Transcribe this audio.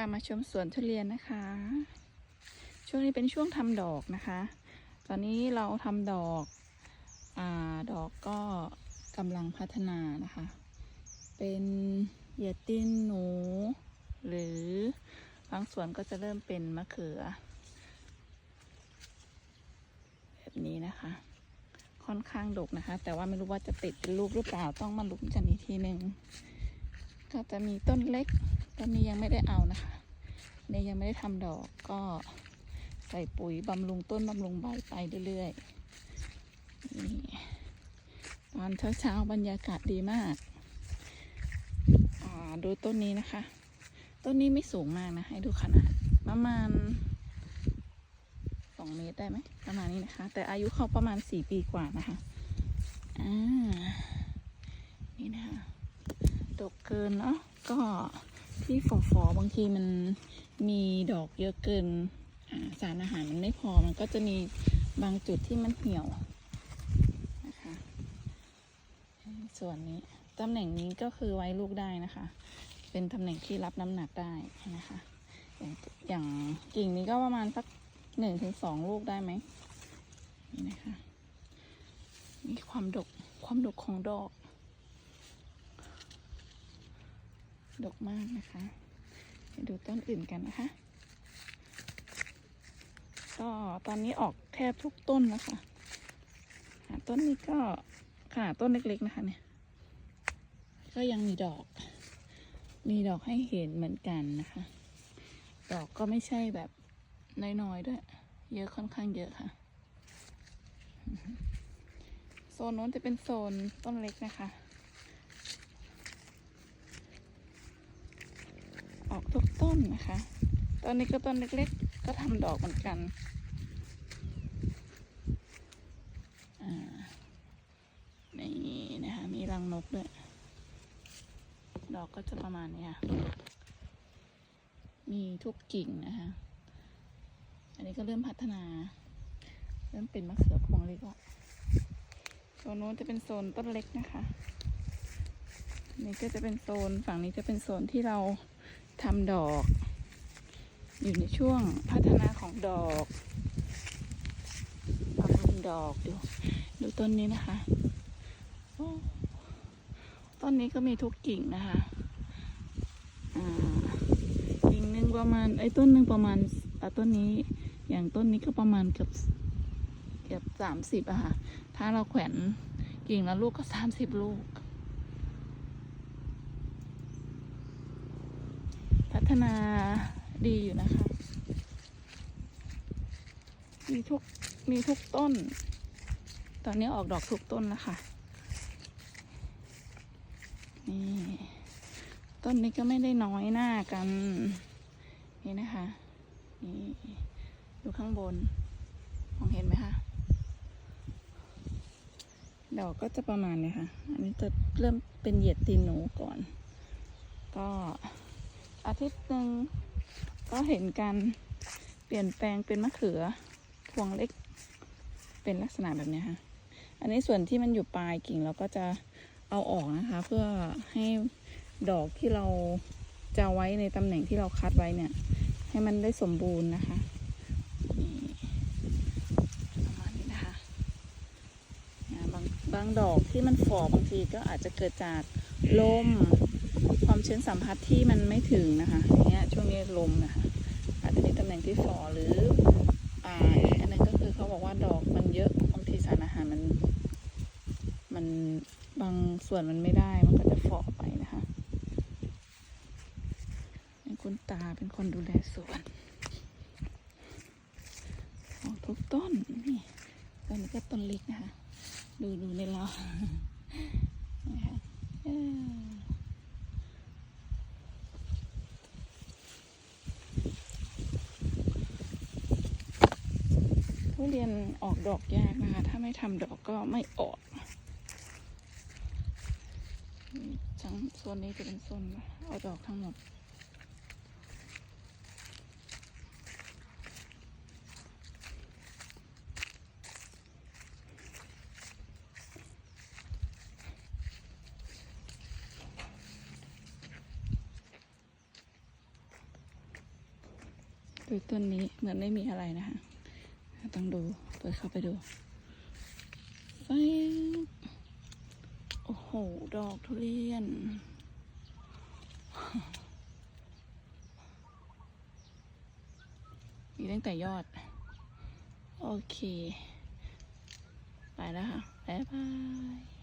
ามาชมสวนทุเรียนนะคะ ช่วงนี้เป็นช่วงทำดอกนะคะ ตอนนี้เราทำดอกอดอกก็กำลังพัฒนานะคะ เป็นเหยดติ้นหนู หรือบางส่วนก็จะเริ่มเป็นมะเขือ แบบนี้นะคะ ค่อนข้างดกนะคะ แต่ว่าไม่รู้ว่าจะติดเป็นลูกหรือเปล่าต้องมาลุ้นกันอีกทีหนึ่งก็จะมีต้นเล็ก ต้นนี้ยังไม่ได้เอานะคะเนี่ยยังไม่ได้ทำดอกก็ใส่ปุ๋ยบำรุงต้นบำรุงใบไปเรื่อยๆนี่ตอนเช้าๆบรรยากาศดีมากอ่าดูต้นนี้นะคะ ต้นนี้ไม่สูงมากนะ ให้ดูขนาดประมาณสองเมตรได้ไหมประมาณนี้นะคะ แต่อายุเขาประมาณสี่ปีกว่านะคะอ่านี่นะคะดกเกินเนาะก็ ที่ฝอฝอบางทีมันมีดอกเยอะเกินสารอาหารมันไม่พอมันก็จะมีบางจุดที่มันเหี่ยวนะคะส่วนนี้ตำแหน่งนี้ก็คือไว้ลูกได้นะคะ เป็นตำแหน่งที่รับน้ำหนักได้นะคะ อย่างอย่างกิ่งนี้ก็ประมาณสักหนึ่งถึงสองลูกได้ไหมนี่นะคะ มีความดกความดกของดอก ดกมากนะคะไปดูต้นอื่นกันนะคะ ก็ตอนนี้ออกแทบทุกต้นแล้วค่ะอ่าต้นนี้ก็ค่ะต้นเล็กๆนะคะเนี่ย ก็ยังมีดอก มีดอกให้เห็นเหมือนกันนะคะ ดอกก็ไม่ใช่แบบน้อยๆด้วย เยอะค่อนข้างเยอะค่ะ โซนโน้นจะเป็นโซนต้นเล็กนะคะ ออกทุกต้ นะคะ ตอนนี้ก็ต้นเล็กๆ ก็ทำดอกเหมือนกัน นี่นะคะ มีรังนกด้วย ดอกก็จะประมาณนี้ค่ะ มีทุกกิ่งนะคะ อันนี้ก็เริ่มพัฒนา เริ่มเป็นมะเขือพวงเล็กละโซนโน้นจะเป็นโซนต้นเล็กนะคะนนี่ก็จะเป็นโซนฝั่งนี้จะเป็นโซนที่เราทำดอก อยู่ในช่วงพัฒนาของดอกบำรุงดอกดูดูต้นนี้นะคะต้นนี้ก็มีทุกกิ่งนะคะกิ่งหนึ่งประมาณไอ้ต้นหนึ่งประมาณต้นนี้อย่างต้นนี้ก็ประมาณเกือบเกือบสามสิบอะค่ะ ถ้าเราแขวนกิ่งละลูกก็สามสิบลูก พัฒนา ดีอยู่นะคะ มีทุก มีทุกต้น ตอนนี้ออกดอกทุกต้นแล้วค่ะนี่ ต้นนี้ก็ไม่ได้น้อยหน้ากัน นี่นะคะ นี่ ดูข้างบน มองเห็นไหมคะดอกก็จะประมาณนี้ค่ะ อันนี้จะเริ่มเป็นเหยียดตีนหนูก่อน ก็อาทิตย์หนึ่ง ก็เห็นการเปลี่ยนแปลงเป็นมะเขือพวงเล็ก เป็นลักษณะแบบนี้ค่ะ อันนี้ส่วนที่มันอยู่ปลายกิ่งเราก็จะเอาออกนะคะ เพื่อให้ดอกที่เราจะไว้ในตำแหน่งที่เราคัดไว้เนี่ย ให้มันได้สมบูรณ์นะคะประมาณนี้นะคะบางบางดอกที่มันฝ่อบางทีก็อาจจะเกิดจากลมความชื้นสัมผัสที่มันไม่ถึงนะคะอย่างเงี้ยช่วงนี้ลมนะคะ อาจจะมีตำแหน่งที่ฝ่อหรืออ่าอันนั้นก็คือเขาบอกว่าดอกมันเยอะบางทีสารอาหารมัน มันบางส่วนมันไม่ได้มันก็จะฝ่อไปนะคะคุณตาเป็นคนดูแลสวนออกทุกต้นนี่ต้นนี้ก็ต้นเล็กนะคะ ดูดูในเรา นะคะเออ ทุเรียนออกดอกยากนะคะ ถ้าไม่ทำดอกก็ไม่ออกนี่ทั้งโซนนี้จะเป็นโซนเอาดอกทั้งหมด ดูต้นนี้เหมือนไม่มีอะไรนะคะ ต้องดู เปิดเข้าไปดูไฟโอ้โห ดอกทุเรียน มีตั้งแต่ยอด โอเค ไปแล้วค่ะ บ๊ายบาย